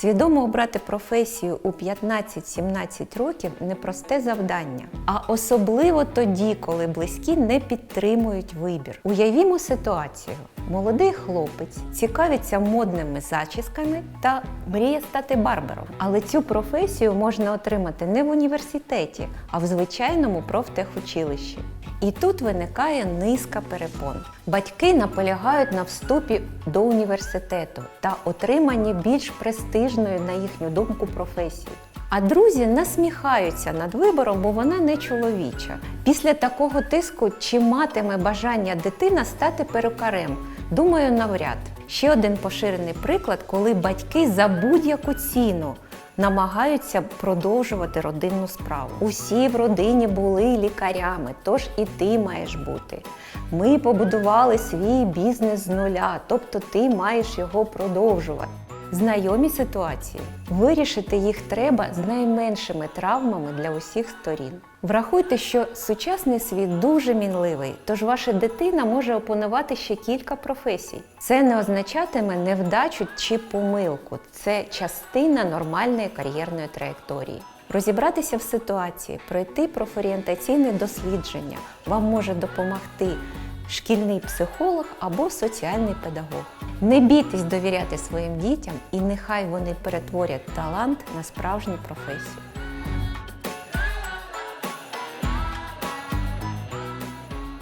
Свідомо обрати професію у 15-17 років непросте завдання, а особливо тоді, коли близькі не підтримують вибір. Уявімо ситуацію: молодий хлопець цікавиться модними зачісками та мріє стати барбером. Але цю професію можна отримати не в університеті, а в звичайному профтехучилищі. І тут виникає низка перепон. Батьки наполягають на вступі до університету та отриманні більш престижної, на їхню думку, професії. А друзі насміхаються над вибором, бо вона не чоловіча. Після такого тиску чи матиме бажання дитина стати перукарем? Думаю, навряд. Ще один поширений приклад, коли батьки за будь-яку ціну намагаються продовжувати родинну справу. Усі в родині були лікарями, тож і ти маєш бути. Ми побудували свій бізнес з нуля, тобто ти маєш його продовжувати. Знайомі ситуації. Вирішити їх треба з найменшими травмами для усіх сторін. Врахуйте, що сучасний світ дуже мінливий, тож ваша дитина може опанувати ще кілька професій. Це не означатиме невдачу чи помилку, це частина нормальної кар'єрної траєкторії. Розібратися в ситуації, пройти профорієнтаційне дослідження вам може допомогти шкільний психолог або соціальний педагог. Не бійтесь довіряти своїм дітям і нехай вони перетворять талант на справжню професію.